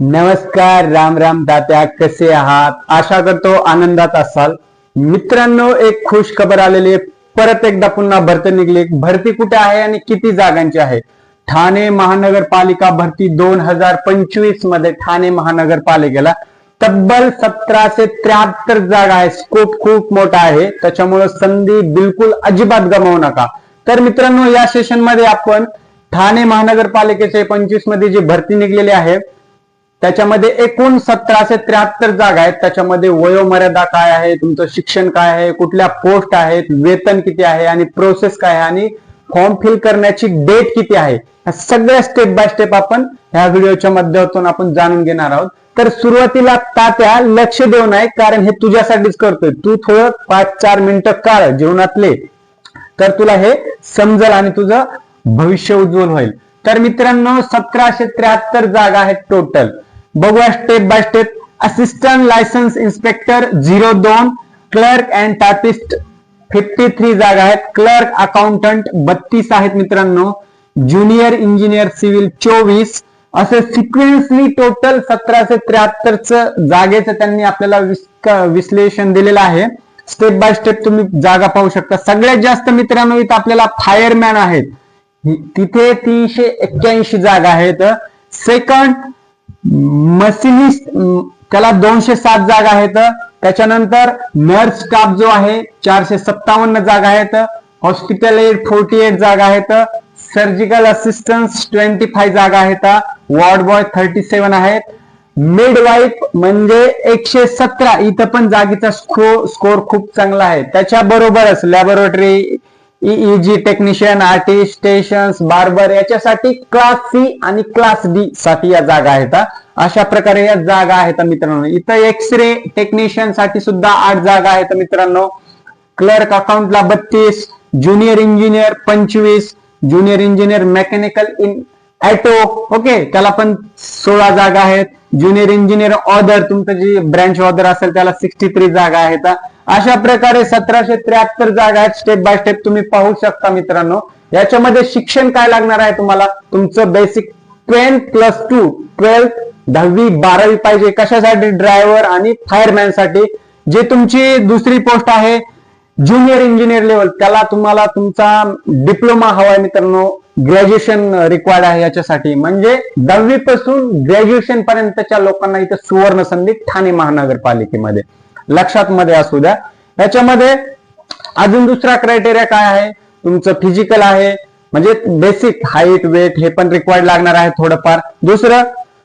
नमस्कार राम राम तात्या कसे आहात? आशा करतो आनंदात असाल. मित्रांनो एक खुश खबर आलेली आहे. परत एकदा पुन्हा भरती निघली. भरती कुठे आहे आणि किती जागांची आहे? ठाणे महानगरपालिका भरती दोन हजार पंचवीसमध्ये ठाणे महानगरपालिकेला तब्बल सतराशे त्र्याहत्तर जागा आहे स्कोप खूप मोठा आहे. त्याच्यामुळे संधी बिलकुल अजिबात गमावू नका. तर मित्रांनो या सेशनमध्ये आपण ठाणे महानगरपालिकेचे पंचवीसमध्ये जी भरती निघलेली आहे त्याच्यामध्ये एकूण सतराशे त्र्याहत्तर जागा आहेत. त्याच्यामध्ये वयोमर्यादा काय आहे? तुमचं शिक्षण काय आहे? कुठल्या पोस्ट आहेत? वेतन किती आहे? आणि प्रोसेस काय आहे? आणि फॉर्म फिल करण्याची डेट किती आहे? ह्या सगळ्या स्टेप बाय स्टेप आपण ह्या व्हिडिओच्या माध्यमातून आपण जाणून घेणार आहोत. तर सुरुवातीला तात्या लक्ष देऊ नये कारण हे तुझ्यासाठीच करतोय. तू थोडं पाच चार मिनिटं काळ जीवनातले. तर तुला हे समजेल आणि तुझं भविष्य उज्ज्वल होईल. तर मित्रांनो सतराशे त्र्याहत्तर जागा आहेत टोटल बघूया step by step assistant licence inspector zero दोन clerk and typist fifty three जागा आहेत. क्लर्क अकाउंटंट बत्तीस आहेत मित्रांनो. ज्युनियर इंजिनियर सिव्हिल चोवीस. असे सिक्वेन्सली टोटल सतराशे त्र्याहत्तरच जागेचं त्यांनी आपल्याला विश्लेषण दिलेलं आहे. स्टेप बाय स्टेप तुम्ही जागा पाहू शकता. सगळ्यात जास्त मित्रांनो इथं आपल्याला फायरमॅन आहेत. तिथे तीनशे एक्क्याऐंशी जागा आहेत. सेकंड मशिनिस्ट त्याला दोनशे सात जागा आहेत. त्याच्यानंतर नर्स स्टाफ जो आहे चारशे सत्तावन्न जागा आहेत. हॉस्पिटल एड फोर्टी एट जागा आहेत. सर्जिकल असिस्टन्स ट्वेंटी फाय जागा आहेत. वॉर्ड बॉय थर्टी सेवन आहेत. मिडवाईफ म्हणजे एकशे सतरा इथं पण जागेचा स्कोर खूप चांगला आहे. त्याच्या बरोबरच laboratory EEG technician artist stations barber याच्यासाठी क्लास सी आणि क्लास डी साठी या जागा आहेत अशा प्रकारे या जागा आहेत मित्रांनो. इथं एक्स रे टेक्निशियनसाठी सुद्धा आठ जागा आहेत मित्रांनो. क्लर्क अकाउंटला बत्तीस ज्युनियर इंजिनियर पंचवीस junior engineer mechanical in auto okay त्याला पण सोळा जागा आहेत. ज्युनियर इंजिनियर ऑदर तुमचं जी ब्रँच ऑदर असेल त्याला सिक्स्टी थ्री जागा आहेत अशा प्रकारे सतराशे त्र्याहत्तर जागा आहेत स्टेप बाय स्टेप तुम्ही पाहू शकता मित्रांनो. याच्यामध्ये शिक्षण काय लागणार आहे तुम्हाला? तुमचं basic twelfth plus two twelfth दहावी बारावी पाहिजे. कशासाठी? ड्रायव्हर आणि फायरमॅनसाठी. जे तुमची दुसरी पोस्ट आहे ज्युनियर इंजिनियर लेवल त्याला तुम्हाला तुमचा डिप्लोमा हवाय मित्रांनो. ग्रॅज्युएशन रिक्वायर्ड आहे याच्यासाठी. म्हणजे दहावी पासून ग्रॅज्युएशन पर्यंतच्या लोकांना इथं सुवर्ण संधी ठाणे महानगरपालिकेमध्ये. लक्षात मध्ये असू द्या. याच्यामध्ये अजून दुसरा क्रायटेरिया काय आहे? तुमचं फिजिकल आहे. म्हणजे बेसिक हाईट वेट हे पण रिक्वायर्ड लागणार आहे थोडंफार. दुसरं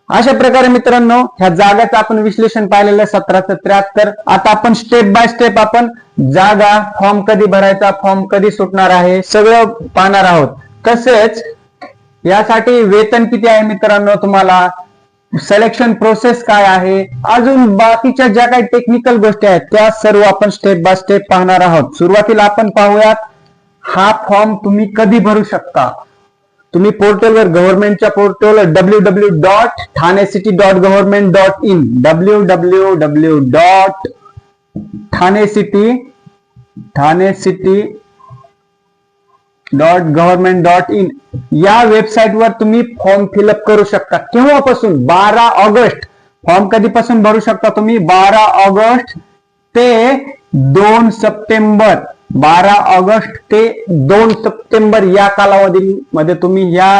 अशा प्रकारे मित्रांनो ह्या जागाचं आपण विश्लेषण पाहिलेलं आहे सतराशे त्र्याहत्तर. आता आपण स्टेप बाय स्टेप आपण जागा फॉर्म कधी भरायचा फॉर्म कधी सुटणार आहे सगळं पाहणार आहोत. तसेच यासाठी वेतन किती आहे मित्रांनो तुम्हाला? सिलेक्शन प्रोसेस काय आहे? अजून बाकीच्या ज्या काही टेक्निकल गोष्टी आहेत त्या सर्व आपण स्टेप बाय स्टेप पाहणार आहोत. सुरुवातीला आपण पाहूयात हा फॉर्म तुम्ही कधी भरू शकता? तुम्ही पोर्टलवर गव्हर्नमेंटच्या पोर्टलवर W W dot Thane city dot government dot in W W W dot Thane city Thane city dot government dot in या वेबसाईटवर तुम्ही फॉर्म फिलअप करू शकता. केव्हापासून? बारा ऑगस्ट. फॉर्म कधीपासून भरू शकता तुम्ही? बारा ऑगस्ट ते दोन सप्टेंबर. बारा ऑगस्ट ते दोन सप्टेंबर या कालावधीमध्ये तुम्ही या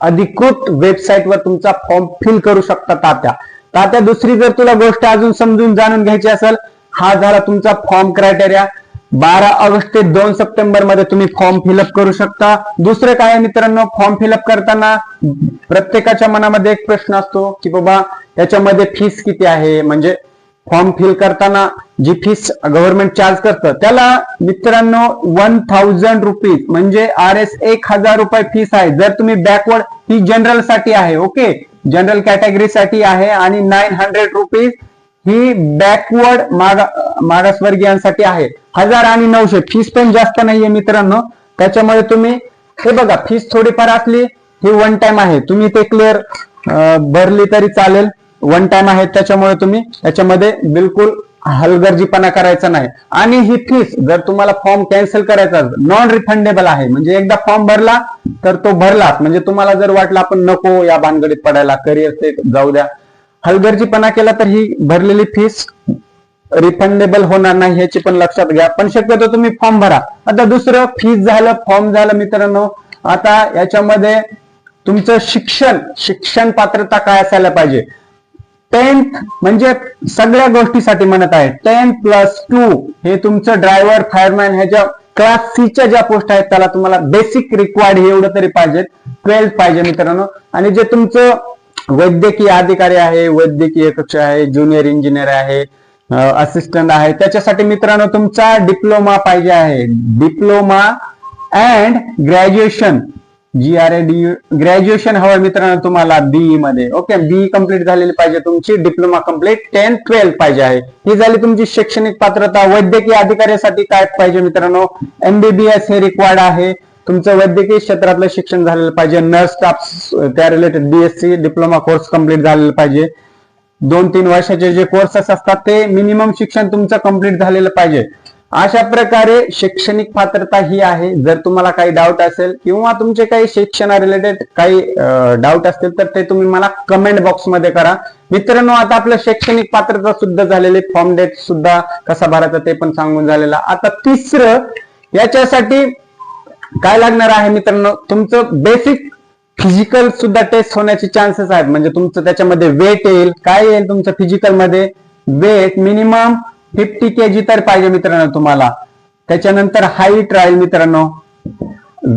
अधिकृत वेबसाईटवर तुमचा फॉर्म फिल करू शकता तात्या. तात्या दुसरी जर तुला गोष्ट अजून समजून जाणून घ्यायची असेल हा झाला तुमचा फॉर्म क्रायटेरिया बारा ऑगस्ट ते दोन सप्टेंबरमध्ये तुम्ही फॉर्म फिलअप करू शकता. दुसरं काय मित्रांनो फॉर्म फिलअप करताना प्रत्येकाच्या मनामध्ये एक प्रश्न असतो की बाबा याच्यामध्ये फीस किती आहे? म्हणजे फॉर्म फिल करताना जी फीस गव्हर्नमेंट चार्ज करतं त्याला मित्रांनो वन थाउजंड रुपीज म्हणजे आर एस एक हजार रुपये फीस आहे. जर तुम्ही बॅकवर्ड ही जनरलसाठी आहे ओके जनरल कॅटेगरी साठी आहे आणि नाईन हंड्रेड रुपीज ही बॅकवर्ड मागा मागासवर्गीयांसाठी आहे. हजार आणि नऊशे. फीस पण जास्त नाहीये मित्रांनो. त्याच्यामुळे तुम्ही हे बघा फीस थोडीफार असली ही वन टाइम आहे. तुम्ही ते क्लिअर भरली तरी चालेल. वन टाइम आहे त्याच्यामुळे तुम्ही याच्यामध्ये बिलकुल हलगर्जीपणा करायचा नाही. आणि ही फीस जर तुम्हाला फॉर्म कॅन्सल करायचा नॉन रिफंडेबल आहे. म्हणजे एकदा फॉर्म भरला तर तो भरलाच म्हणजे तुम्हाला जर वाटलं आपण नको या भानगडीत पडायला करिअर ते जाऊ द्या. हलगर्जीपणा केला तर ही भरलेली फीस रिफंडेबल होणार नाही ह्याची पण लक्षात घ्या. पण शक्यतो तुम्ही फॉर्म भरा. आता दुसरं फीस झालं फॉर्म झालं मित्रांनो. आता याच्यामध्ये तुमचं शिक्षण शिक्षण पात्रता काय असायला पाहिजे? टेन्थ म्हणजे सगळ्या गोष्टीसाठी म्हणत आहे. टेन प्लस टू हे तुमचं ड्रायव्हर फायरमॅन ह्याच्या क्लास सीच्या ज्या पोस्ट आहेत त्याला तुम्हाला बेसिक रिक्वायर्ड हे एवढं तरी पाहिजे ट्वेल्थ पाहिजे मित्रांनो. आणि जे तुमचं वैद्यकीय अधिकारी आहे वैद्यकीय कक्ष आहे ज्युनियर इंजिनियर आहे असिस्टंट आहे. त्याच्यासाठी मित्रांनो तुमचा डिप्लोमा पाहिजे आहे. Diploma and graduation G R A D graduation हवं मित्रांनो तुम्हाला बीई मध्ये. ओके बीई कंप्लीट झालेली पाहिजे तुमची. डिप्लोमा कंप्लीट टेन ट्वेल्थ पाहिजे आहे. ही झाली तुमची शैक्षणिक पात्रता. वैद्यकीय अधिकाऱ्यासाठी काय पाहिजे मित्रांनो? एमबीबीएस हे रिक्वायर्ड आहे. तुमचं वैद्यकीय क्षेत्रातलं शिक्षण झालेलं पाहिजे. नर्स स्टाफ त्या related BSc diploma course complete झालेला पाहिजे. दोन तीन वर्षाचे जे कोर्सेस असतात ते मिनिमम शिक्षण तुमचं कंप्लीट झालेलं पाहिजे. अशा प्रकारे शैक्षणिक पात्रता ही आहे. जर तुम्हाला काही डाऊट असेल किंवा तुमचे काही शिक्षणा रिलेटेड काही डाऊट असतील तर ते तुम्ही मला कमेंट बॉक्समध्ये करा. मित्रांनो आता आपलं शैक्षणिक पात्रता सुद्धा झालेली फॉर्म डेट सुद्धा कसा भरायचा ते पण सांगून झालेला. आता तिसरं याच्यासाठी काय लागणार आहे मित्रांनो? तुमचं बेसिक फिजिकल सुद्धा टेस्ट होण्याचे चान्सेस आहेत. म्हणजे तुमचं त्याच्यामध्ये वेट येईल. काय येईल तुमचं फिजिकलमध्ये? Weight minimum fifty K G तर पाहिजे मित्रांनो तुम्हाला. त्याच्यानंतर हाईट राहील मित्रांनो.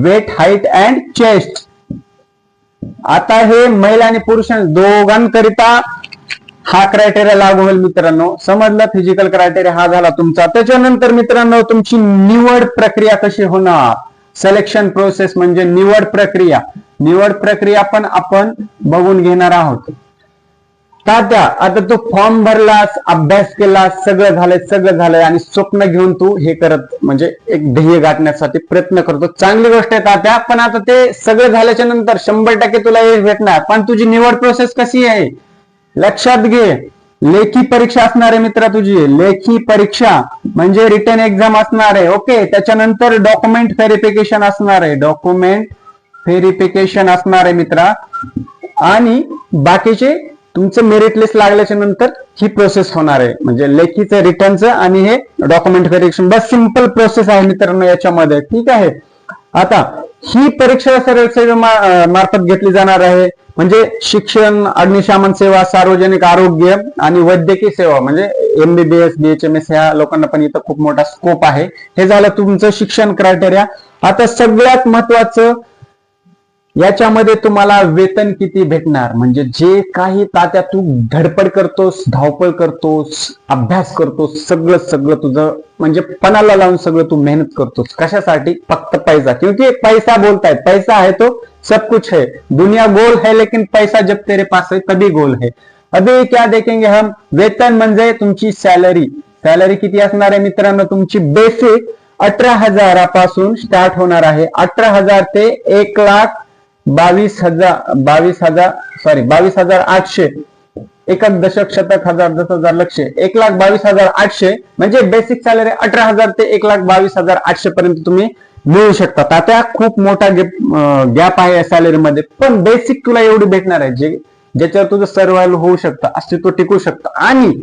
वेट हाईट अँड चेस्ट आता हे महिला आणि पुरुष दोघांकरिता हा क्रायटेरिया लागू होईल मित्रांनो. समजलं? फिजिकल क्रायटेरिया हा झाला तुमचा. त्याच्यानंतर मित्रांनो तुमची निवड प्रक्रिया कशी होणार? सिलेक्शन प्रोसेस म्हणजे निवड प्रक्रिया. निवड प्रक्रिया पण आपण बघून घेणार आहोत. तात्या आता तू फॉर्म भरलास अभ्यास केलास सगळं झालंय सगळं झालंय आणि स्वप्न घेऊन तू हे करत म्हणजे एक ध्येय गाठण्यासाठी प्रयत्न करतो. चांगली गोष्ट आहे तात्या पण आता ते सगळं झाल्याच्यानंतर शंभर टक्के तुला यश भेटणार. पण तुझी निवड प्रोसेस कशी आहे? लक्षात घे. लेखी परीक्षा असणार आहे मित्रा तुझी. लेखी परीक्षा म्हणजे रिटर्न एक्झाम असणार. आहे ओके त्याच्यानंतर डॉक्युमेंट व्हेरिफिकेशन असणार. आहे डॉक्युमेंट व्हेरिफिकेशन असणार आहे मित्रा. आणि बाकीचे तुमचं मेरिट लिस्ट लागल्याच्या नंतर ही प्रोसेस होणार आहे. म्हणजे लेखीचं रिटर्नचं आणि हे डॉक्युमेंट व्हेरिफिकेशन बस सिंपल प्रोसेस आहे मित्रांनो याच्यामध्ये. ठीक आहे? आता ही परीक्षा सरळ सेवे मार्फत घेतली जाणार आहे. म्हणजे शिक्षण अग्निशमन सेवा सार्वजनिक आरोग्य आणि वैद्यकीय सेवा म्हणजे एमबीबीएस बीएचएमएस ह्या लोकांना पण इथं खूप मोठा स्कोप आहे. हे झालं तुमचं शिक्षण क्रायटेरिया आता सगळ्यात महत्वाचं याच्यामध्ये तुम्हाला वेतन किती भेटणार? म्हणजे जे काही तात्या तू धडपड करतोस धावपळ करतोस अभ्यास करतोस सगळं सगळं तुझं म्हणजे पणाला लावून सगळं तू मेहनत करतोस. कशासाठी? फक्त पैसा. क्योंकि पैसा बोलताय पैसा आहे तो सब कुछ है। दुनिया गोल है लेकिन पैसा जब तेरे पास है तभी गोल है। अभी क्या देखेंगे हम? वेतन म्हणजे तुमची सॅलरी सॅलरी किती असणार आहे मित्रांनो? तुमची बेसिक अठरा हजारापासून स्टार्ट होणार आहे. अठरा हजार ते एक लाख बावीस हजार बावीस हजार सॉरी बावीस हजार आठशे. एक दशक शतक हजार दस हजार लक्ष. एक लाख बावीस हजार आठशे. म्हणजे बेसिक सॅलरी अठरा हजार ते एक लाख बावीस हजार आठशे पर्यंत तुम्ही मिळू शकतात. आता खूप मोठा गॅप आहे सॅलरी मध्ये. पण बेसिक तुला एवढी भेटणार आहे जे ज्याच्यावर तुझं सर्वायवल होऊ शकतं अस्तित्व टिकू शकतं. आणि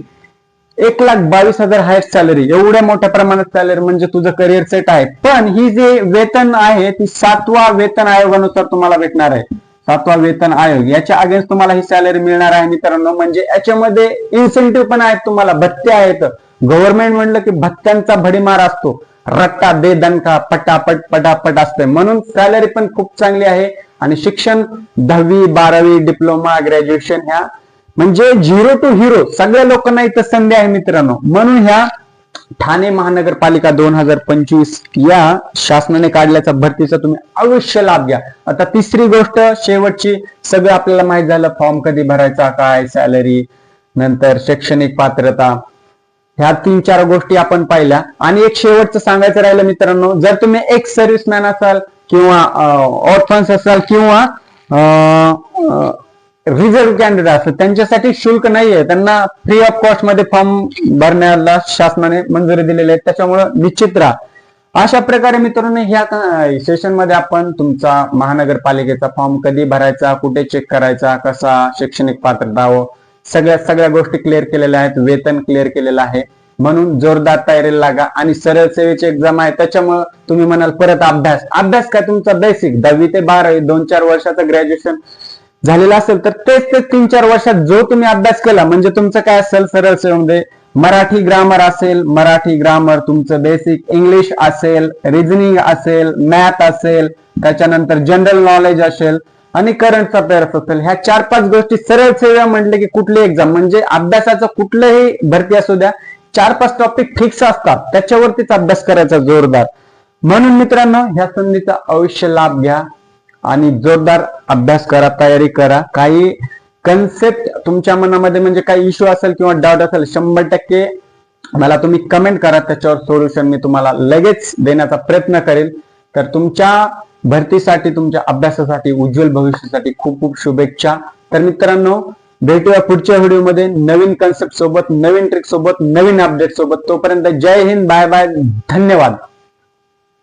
एक लाख बावीस हजार हायर सॅलरी एवढ्या मोठ्या प्रमाणात सॅलरी म्हणजे तुझं करिअर सेट आहे. पण ही जे वेतन आहे ती सातवा वेतन आयोगानुसार तुम्हाला भेटणार आहे. सातवा वेतन आयोग. याच्या अगेन्स्ट तुम्हाला ही सॅलरी मिळणार आहे मित्रांनो. म्हणजे याच्यामध्ये इन्सेंटिव्ह पण आहेत तुम्हाला. भत्ते आहेत. गव्हर्नमेंट म्हणलं की भत्त्यांचा भडीमार असतो. रट्टा बेदणका पटापट पटापट असते म्हणून सॅलरी पण खूप चांगली आहे. आणि शिक्षण दहावी बारावी डिप्लोमा ग्रॅज्युएशन ह्या म्हणजे झिरो टू हिरो सगळ्या लोकांना इथं संधी आहे मित्रांनो. म्हणून ह्या ठाणे महानगरपालिका दोन हजार पंचवीस या शासनाने काढल्याचा भरतीचा तुम्ही अवश्य लाभ घ्या. आता तिसरी गोष्ट शेवटची सगळं आपल्याला माहीत झालं फॉर्म कधी भरायचा काय सॅलरी नंतर शैक्षणिक पात्रता ह्या तीन चार गोष्टी आपण पाहिल्या. आणि एक शेवटचं सांगायचं राहिलं मित्रांनो जर तुम्ही एक सर्व्हिसमॅन असाल किंवा ऑर्थन्स असाल किंवा रिझर्व्ह कॅन्डिडेट असतात त्यांच्यासाठी शुल्क नाहीये. त्यांना फ्री ऑफ कॉस्टमध्ये फॉर्म भरण्याला शासनाने मंजुरी दिलेली आहे. त्याच्यामुळं निश्चित राहा. अशा प्रकारे मित्रांनो ह्या सेशनमध्ये आपण तुमचा महानगरपालिकेचा फॉर्म कधी भरायचा कुठे चेक करायचा कसा शैक्षणिक पात्रता व सगळ्या सगळ्या गोष्टी क्लिअर केलेल्या आहेत वेतन क्लिअर केलेलं आहे. म्हणून जोरदार तयारीला लागा आणि सरळ सेवेची एक्झाम आहे त्याच्यामुळे तुम्ही म्हणाल परत अभ्यास. अभ्यास काय तुमचा बेसिक दहावी ते बारावी दोन चार वर्षाचं ग्रॅज्युएशन झालेलं असेल तर तेच ते तीन चार वर्षात जो तुम्ही अभ्यास केला म्हणजे तुमचं काय असेल सरळ सेवेमध्ये? मराठी ग्रामर असेल मराठी ग्रामर तुमचं बेसिक इंग्लिश असेल रिझनिंग असेल मॅथ असेल त्याच्यानंतर जनरल नॉलेज असेल. आणि करंटचा तयार असेल ह्या चार पाच गोष्टी सरळ सेवा म्हटले की कुठली एक्झाम म्हणजे अभ्यासाचं कुठलंही भरती असू द्या चार पाच टॉपिक फिक्स असतात त्याच्यावरतीच अभ्यास करायचा जोरदार. म्हणून मित्रांनो ह्या संधीचा अवश्य लाभ घ्या आणि जोरदार अभ्यास करा तयारी करा. काही कन्सेप्ट तुमच्या मनामध्ये म्हणजे काही इश्यू असेल किंवा डाऊट असेल शंभर टक्के मला तुम्ही कमेंट करा त्याच्यावर सोल्युशन मी तुम्हाला लगेच देण्याचा प्रयत्न करेल. तर तुमच्या भरतीसाठी तुमच्या अभ्यासासाठी उज्ज्वल भविष्यासाठी खूप खूप शुभेच्छा. तर मित्रांनो भेटूया पुढच्या व्हिडिओमध्ये. नवीन कन्सेप्ट सोबत नवीन ट्रिक सोबत नवीन अपडेट सोबत. तोपर्यंत जय हिंद बाय बाय धन्यवाद.